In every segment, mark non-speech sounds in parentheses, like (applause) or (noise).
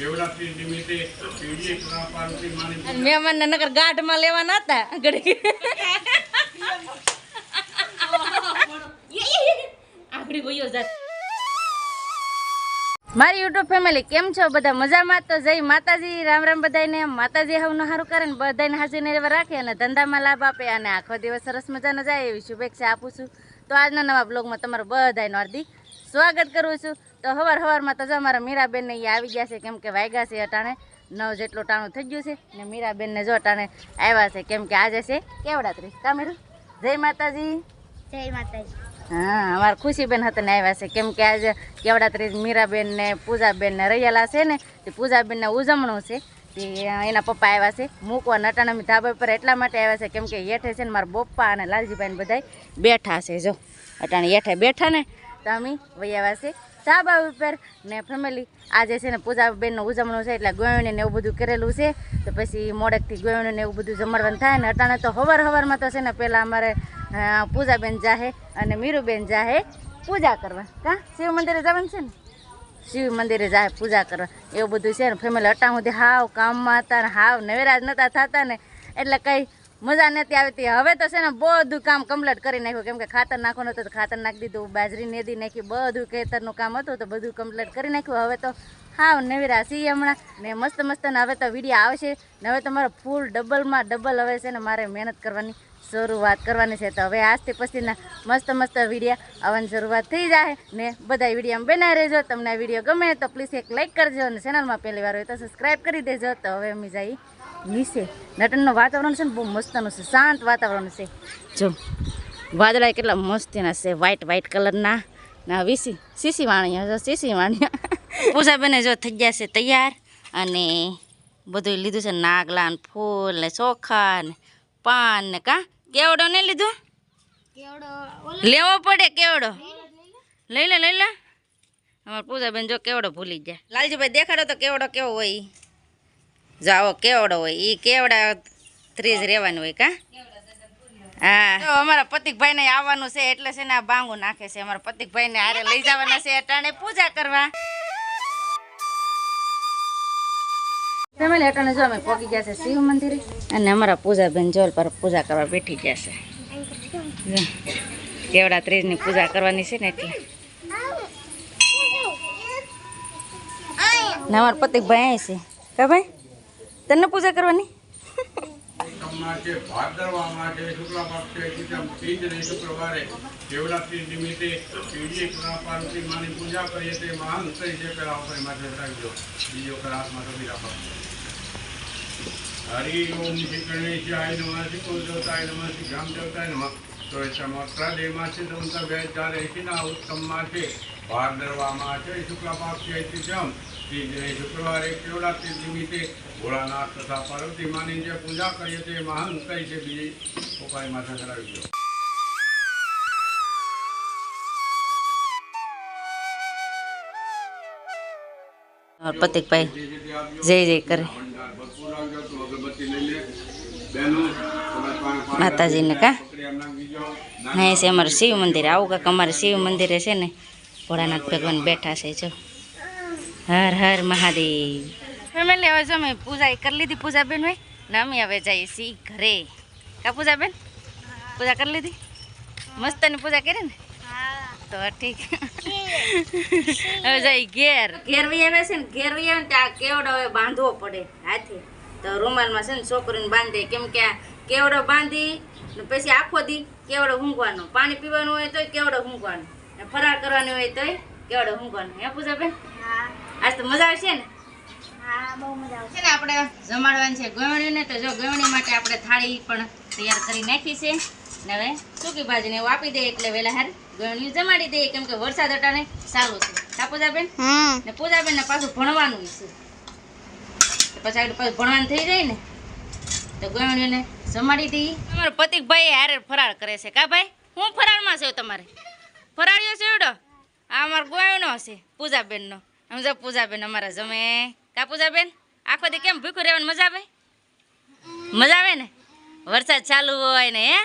શિવરાત્રી નિમિત્તે પીડીએ કૃપા પાર્વતી માની અને મહેમાનને નકર ગાંઠમાં લેવા નતા ઘડી આગળી જાત. મારી યુટ્યુબ ફેમિલી, કેમ છો બધા? મજામાં તો જય માતાજી, રામ રામ બધાને માતાજી હવનું સારું કરે ને બધાને હાજર ને એવા રાખે અને ધંધામાં લાભ આપે અને આખો દિવસ સરસ મજાનો જાય એવી શુભેચ્છા આપું છું. તો આજના નવા બ્લોગમાં તમારું બધાને હાર્દિક સ્વાગત કરું છું. તો હવાર હવારમાં તો જો અમારા મીરાબેનને અહીંયા આવી ગયા છે કેમ કે વાગ્યા છે અટાણે. નવ જેટલું ટાણું થઈ ગયું છે ને મીરાબેનને જો અટાણે આવ્યા છે કેમ કે આજે છે કેવડાત્રી. કામેરું જય માતાજી. જય માતાજી. હા અમારા ખુશીબેન હતા ને આવ્યા છે કેમ કે આજે કેવડાત્રી મીરાબેન ને પૂજાબેન ને રહેલા છે ને તે પૂજાબેનને ઉજવણું છે. તે એના પપ્પા આવ્યા છે મૂકવા નટાણામી ધાબા પર એટલા માટે આવ્યા છે કેમ કે હેઠે છે ને મારા પપ્પા અને લાલજીભાઈ બધા બેઠા છે જો. અટાણે હેઠે બેઠા ને તો અમે વૈયા આવ્યા છે. ધાબા ઉપર ને ફેમિલી આજે છે ને પૂજાબેનનું ઉજવણું છે, એટલે ગોયણી ને એવું બધું કરેલું છે. તો પછી મોડેકથી ગોયણી ને એવું બધું જમણવાનું થાય ને અટાણે તો હવાર હવારમાં તો છે ને પહેલાં અમારે પૂજાબેન જાહે અને મીરુબેન જાહે પૂજા કરવા. કા? શિવ મંદિરે જવાનું છે ને? શિવ મંદિરે જાય પૂજા કરવા. એવું બધું છે ને ફેમિલી અટાણ સુધી હાવ કામમાં હતા ને હાવ નવેરાજ નહોતા થતા ને, એટલે કંઈ મજા નથી આવતી. હવે તો છે ને બધું કામ કમ્પ્લીટ કરી નાખ્યું. કેમ કે ખાતર નાખવાનું હતું તો ખાતર નાખી દીધું, બાજરી નેદી નાખી, બધું ખેતરનું કામ હતું તો બધું કમ્પ્લીટ કરી નાખ્યું. હવે તો હા નવીરા સી હમણાં. ને મસ્ત મસ્ત ને હવે તો વીડિયો આવશે. ને હવે તો મારો ફૂલ ડબલમાં ડબલ હવે છે ને મારે મહેનત કરવાની, શરૂઆત કરવાની છે. તો હવે આજથી પછીના મસ્ત મસ્ત વિડીયા આવવાની શરૂઆત થઈ જાય. ને બધા વીડિયો બનાવી રહેજો. તમને વીડિયો ગમે તો પ્લીઝ એક લાઇક કરજો અને ચેનલમાં પહેલી વાર હોય તો સબસ્ક્રાઈબ કરી દેજો. તો હવે અમે જઈ નીચે નટનનું વાતાવરણ છે ને બહુ મસ્તનું છે. શાંત વાતાવરણ છે. જો વાદળા કેટલા મસ્તીના છે. વ્હાઈટ વ્હાઈટ કલરના ના વીસી સીસી વાણિયા જો સીસી વાણિયા. (laughs) પૂજાબેને જો થઈ ગયા છે તૈયાર. અને બધું લીધું છે નાગલા ને ફૂલ ને ચોખા ને પાન ને કા? કેવડો નહીં લીધો? કેવડો? લેવો પડે કેવડો? લઈ લે લઈ લે. અમારે પૂજાબેન જો કેવડો ભૂલી ગયા. લાલજીભાઈ દેખાડો તો કેવડો કેવો હોય. જાઓ કેવડો હોય? એ કેવડા ત્રીજ રહેવાનું હોય કા? હા. તો અમારા પતિકભાઈ ને આવવાનું છે એટલે છે ને આ બાંગુ નાખે છે. અમારા પતિકભાઈ ને હારે લઈ જવાના છે અટાણે પૂજા કરવા. ફેમિલી અટાણે જો અમે પહોંચી ગયા છે શિવ મંદિરે. અને અમારા પૂજાબેન જોલ પર પૂજા કરવા બેઠી ગયા છે. કેવડા ત્રીજની પૂજા કરવાની છે ને એટલે ને અમારા પતિકભાઈ અહીં છે. કા ભાઈ? તને પૂજા કરવાની? છે હરિ ઓમ શ્રી ગણેશાય નમઃ શ્રી શ્રી છે એંશીના ઉત્તમમાં છે. છે શુક્લ પક્ષે તિથમ તીજને શુક્રવારે શિવરાત્રી નિમિત્તે ભોળાનાથ તથા પાર્વતી માની જે પૂજા કરીએ તે મહાન કઈ છે. બીજી ઉપાય માથે કરાવી દો. જય જય કરે. માતાજીને કા. અહીં છે અમારે શિવ મંદિર. આવું કાંક અમારે શિવ મંદિરે છે ને, ભોળાનાથ ભગવાન બેઠા છે, જો. હર હર મહાદેવ. ફેમિલી હવે જો મેં પૂજા કરી લીધી પૂજાબેન ભાઈ ને અમે હવે જઈએ છીએ ઘરે. કા પૂજાબેન? પૂજા કરી લીધી? મસ્તની પૂજા કરી ને? તો ઠીક. હવે જઈ ઘેર. ઘેર વી આવે છે ને ઘેર વી આવે ને ત્યાં કેવડો હવે બાંધવો પડે હાથે. તો રૂમાલમાં છે ને છોકરીને બાંધે. કેમ કે આ કેવડો બાંધી ને પછી આખો દી કેવડો ઊંઘવાનો પાણી પીવાનું હોય તોય કેવડો ઊંઘવાનું ને ફરાર કરવાની હોય તોય કેવડો ઊંઘવાનું હે પૂજાબેન? આજ તો મજા આવશે ને? છે ને આપણે જમાડવાની છે ગવણીને તો જો ગવણી માટે આપણે થાળી પણ તૈયાર કરી નાખી છે. ને હવે સૂકી ભાજીને એવું આપી દઈએ એટલે વહેલા હાર ગવણી જમાડી દઈએ કેમ કે વરસાદ અટાણે સારું છે. હા પૂજાબેન? ને પૂજાબેન ને પાછું ભણવાનું છે. પછી આગળ પાછું ભણવાનું થઈ જાય ને તો ગવણીને જમાડી દઈએ. અમારો પતિકભાઈ હારે ફરાળ કરે છે. કા ભાઈ? હું ફરાળમાં છે તમારે? ફરાળીઓ છે એવડો? આ અમારો ગોયણો છે પૂજાબેનનો. આમ જો પૂજાબેન અમારા જમે. કા પૂજાબેન? આખો દી કેમ ભૂખું રહેવાની મજા આવે? મજા આવે ને? વરસાદ ચાલુ હોય ને હે?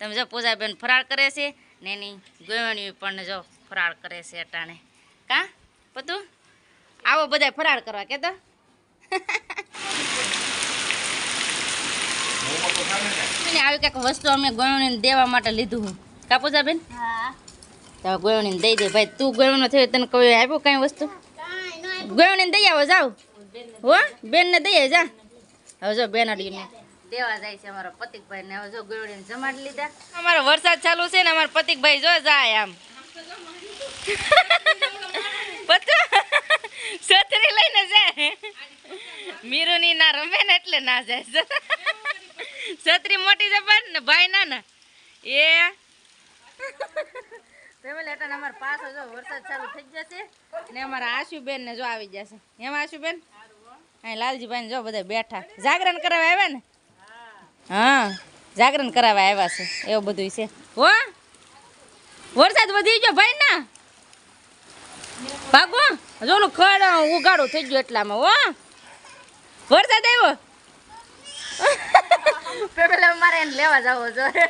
તમે જો પૂજાબેન ફરાળ કરે છે ને એની ગોવણી પણ જો ફરાળ કરે છે અટાણે. કા? પતું? આવો બધા ફરાળ કરવા કે તો? આવી કંઈક વસ્તુ અમે ગોયણીને દેવા માટે લીધું હું. કા પૂજાબેન? હા. તો ગોયણીને દઈ દે. ભાઈ તું ગોયણો થયો તને કોઈ આપ્યું કઈ વસ્તુ? કાંઈ નો આપ્યું. દઈ આવો જાવ હો બેનને દઈ જા. હવે જો બેનાડીને દેવા જાય છે અમારા પતિકભાઈ ને હવે જો ગોયણીને જમાડી લીધા. અમારો વરસાદ ચાલુ છે ને અમારા પતિકભાઈ જો જાય આમ. છત્રી લઈને જાય. મીરુની ના રમે ને એટલે ના જાય. છત્રી મોટી જબર ને ભાઈ ના ના. એ ફેમિલી ને જો આવી જશે એમ આશુબેન? અહીં લાલજીભાઈ ને જો બધા બેઠા. જાગરણ કરાવવા આવ્યા ને? હા, જાગરણ કરાવવા આવ્યા છે. એવું બધું છે. હો? વરસાદ વધી ગયો ભાઈ ના ભાગો? જો ખડ ઉગાડું થઈ ગયું એટલામાં, હો? વરસાદ આવ્યો? પેલા મારે એને લેવા જવો જોઈએ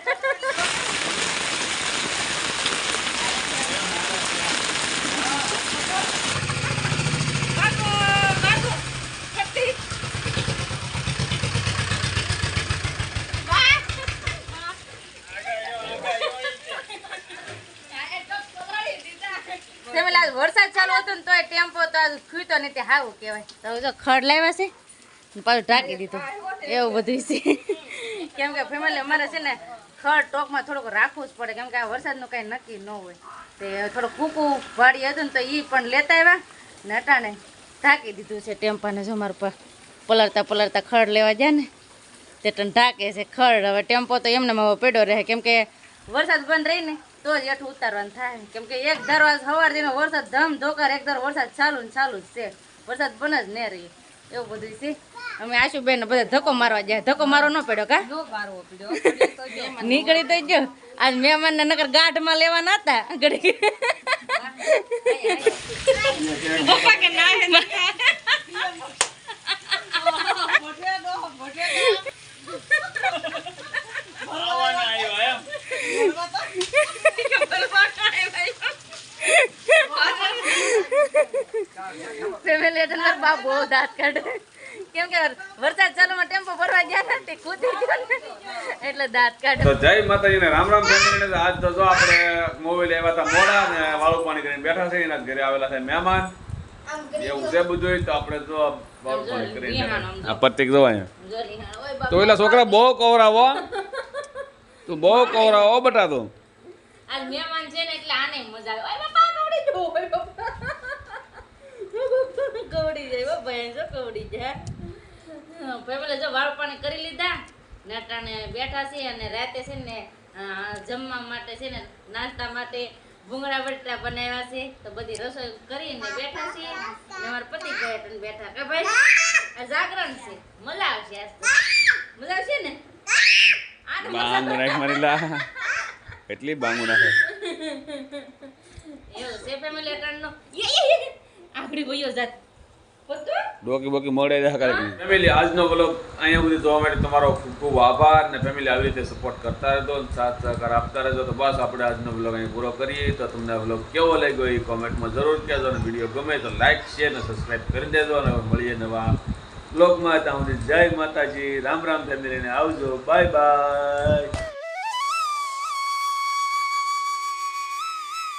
તે પેલા વરસાદ ચાલુ હતો ને તોય ટેમ્પો તો આજ ખૂતો ને તે હાવું કહેવાય. તો જો ખડ લાવ્યા છે પાછું ઢાંકી દીધું. એવું બધું છે. કેમ કે ફેમિલી અમારે છે ને ખડ ટોકમાં થોડુંક રાખવું જ પડે કેમ કે આ વરસાદનું કાંઈ નક્કી ન હોય. તે થોડુંક કૂકું વાડી હતું ને તો એ પણ લેતા આવ્યા ને અટાણે ઢાંકી દીધું છે ટેમ્પાને જો મારા પર પલળતા પલળતા ખડ લેવા જાય ને તે ઢાકે છે ખડ. હવે ટેમ્પો તો એમને પડ્યો રહે કેમ કે વરસાદ બંધ રહી ને તો જ એઠું ઉતારવાનું થાય. કેમ કે એક દરવાજ સવાર જેનો વરસાદ ધમ ધોકાર એક દર વરસાદ ચાલુ ને ચાલુ જ છે. વરસાદ પણ જ નહીં રહી. એવું બધું છે. અમે આશુબેન બધા ધક્કો મારવા જાય ધક્કો મારવો ન પડ્યો કા? નીકળી તો ગયો. આજ મહેમાન ને નકર ગાંઠમાં લેવાના હતા. ઘડી (laughs) (laughs) પપ્પા કે ના (laughs) ફેમિલી એટલે મારા બાપ બહુ દાંત કાઢે. કેમ કે વરસાદ ચાલુમાં ટેમ્પો ભરવા ગયા ને તે કૂદી ગયો એટલે દાંત કાઢે. તો જય માતાજી ને રામ રામ ફેમિલી આજ તો જો આપણે મોબાઈલ આવ્યા હતા મોડા ને વાળું પાણી કરીને બેઠા છે. એના ઘરે આવેલા છે મહેમાન. એવું છે બધું તો આપણે જો વાળું પાણી કરીને આ પતિક જો અહીંયા. તો એલા છોકરા બહુ કવરાવો. તું બહુ કવરાવો બટા તું. આજ મહેમાન છે ને એટલે આને મજા આવે. ઓય બાપા કવડી જો ઓય બાપા. કવડી જાય જો કવડી જાય. ફેમિલી જો વાળ પાણી કરી લીધા નાટાને બેઠા છે અને રાતે છે ને જમવા માટે છે ને નાસ્તા માટે ભૂંગળા બટેટા બનાવ્યા છે. તો બધી રસોઈ કરીને બેઠા છીએ અમારા પતિ ગયા બેઠા કે ભાઈ આ જાગરણ છે. મજા આવશે મજા આવશે ને? બાંગ નાખ મરીલા એટલી બાંગ નાખે. એવું છે ફેમિલી અટાણનો આખડી ગયો જાત. ડોકી બોકી મળે ફેમિલી આજનો બ્લોગ અહીંયા સુધી જોવા માટે તમારો ખૂબ ખૂબ આભાર ને ફેમિલી આવી રીતે સપોર્ટ કરતા રહેજો સાથ સહકાર આપતા રહેજો. તો બસ આપણે આજનો બ્લોગ અહીં પૂરો કરીએ. તો તમને આ બ્લોગ કેવો લાગ્યો એ કોમેન્ટમાં જરૂર કહેજો અને વીડિયો ગમે તો લાઇક શેર અને સબસ્ક્રાઈબ કરી દેજો. અને મળીએ નવા બ્લોગમાં ત્યાં સુધી જય માતાજી. રામ રામ ફેમિલીને આવજો. Bye bye.